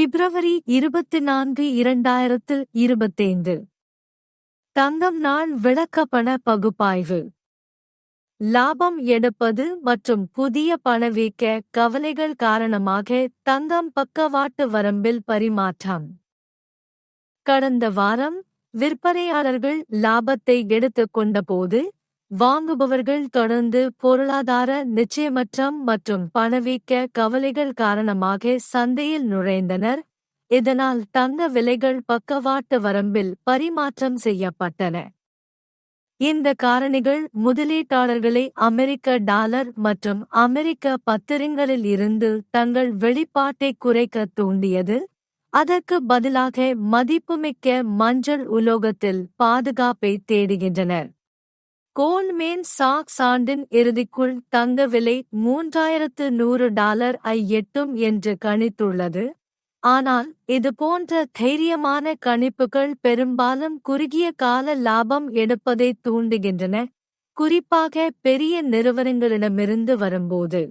பிப்ரவரி இருபத்தி நான்கு இரண்டாயிரத்து இருபத்தைந்து. தங்கம் நாள் விளக்கப்பண பகுப்பாய்வு. லாபம் எடுப்பது மற்றும் புதிய பணவீக்க கவலைகள் காரணமாக தங்கம் பக்கவாட்டு வரம்பில் பரிமாற்றம். கடந்த வாரம் விற்பனையாளர்கள் லாபத்தை எடுத்துக் கொண்டபோது வாங்குபவர்கள் தொடர்ந்து பொருளாதார நிச்சயமற்றம் மற்றும் பணவீக்க கவலைகள் காரணமாக சந்தையில் நுழைந்தனர். இதனால் தங்க விலைகள் பக்கவாட்டு வரம்பில் பரிமாற்றம் செய்யப்பட்டன. இந்த காரணிகள் முதலீட்டாளர்களை அமெரிக்க டாலர் மற்றும் அமெரிக்க பத்திரங்களில் இருந்து தங்கள் வெளிப்பாட்டை குறைக்க தூண்டியது. அதற்கு பதிலாக மதிப்புமிக்க மஞ்சள் உலோகத்தில் பாதுகாப்பை தேடுகின்றனர். கோல்மேன் சாக்ஸ் ஆண்டின் இறுதிக்குள் தங்க விலை மூன்றாயிரத்து நூறு டாலர் ஐ எட்டும் என்று கணித்துள்ளது. ஆனால் இது போன்ற தைரியமான கணிப்புகள் பெரும்பாலும் குறுகிய கால லாபம் எடுப்பதை தூண்டுகின்றன. குறிப்பாக பெரிய நிறுவனங்களிடமிருந்து வரும்போது.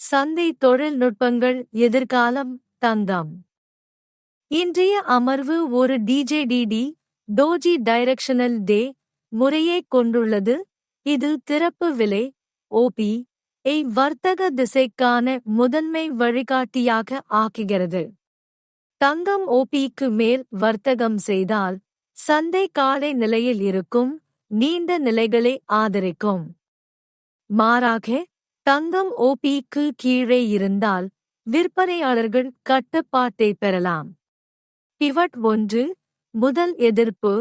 சந்தை தொழில்நுட்பங்கள் எதிர்காலம் தங்கம் இன்றைய அமர்வு ஒரு டிஜேடிடி டோஜி டைரக்ஷனல் டே முறையை கொண்டுள்ளது. இது திறப்பு விலை ஓபி ஐ வர்த்தக திசைக்கான முதன்மை வழிகாட்டியாக ஆக்குகிறது. தங்கம் ஓபிக்கு மேல் வர்த்தகம் செய்தால் சந்தை காலை நிலையில் இருக்கும் நீண்ட நிலைகளை ஆதரிக்கும். மாறாக தங்கம் ஓபிக்கு கீழே இருந்தால் விற்பனையாளர்கள் கட்டுப்பாட்டை பெறலாம். பிவட் ஒன்று முதல் எதிர்ப்பு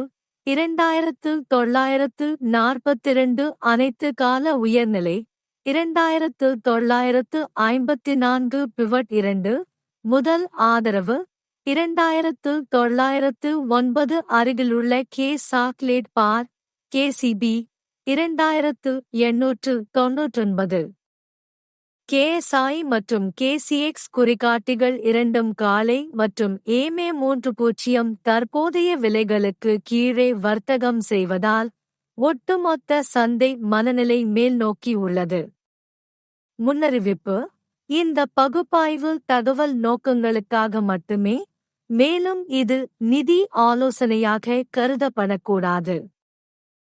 இரண்டாயிரத்து தொள்ளாயிரத்து நாற்பத்திரண்டு அனைத்து கால உயர்நிலை இரண்டாயிரத்து தொள்ளாயிரத்து ஐம்பத்தி நான்கு பிவட் இரண்டு முதல் ஆதரவு இரண்டாயிரத்து தொள்ளாயிரத்து ஒன்பது அருகிலுள்ள கே சாக்லேட் பார் கேசிபி இரண்டாயிரத்து எண்ணூற்று தொன்னூற்றொன்பது. கேஎஸ்ஐ மற்றும் கேசிஎக்ஸ் குறிகாட்டிகள் இரண்டும் காலை மற்றும் ஏமே மூன்று பூஜ்ஜியம் தற்போதைய விலைகளுக்கு கீழே வர்த்தகம் செய்வதால் ஒட்டுமொத்த சந்தை மனநிலை மேல் நோக்கி உள்ளது. முன்னறிவிப்பு இந்த பகுப்பாய்வு தகவல் நோக்கங்களுக்காக மட்டுமே மேலும் இது நிதி ஆலோசனையாக கருதப்படக்கூடாது.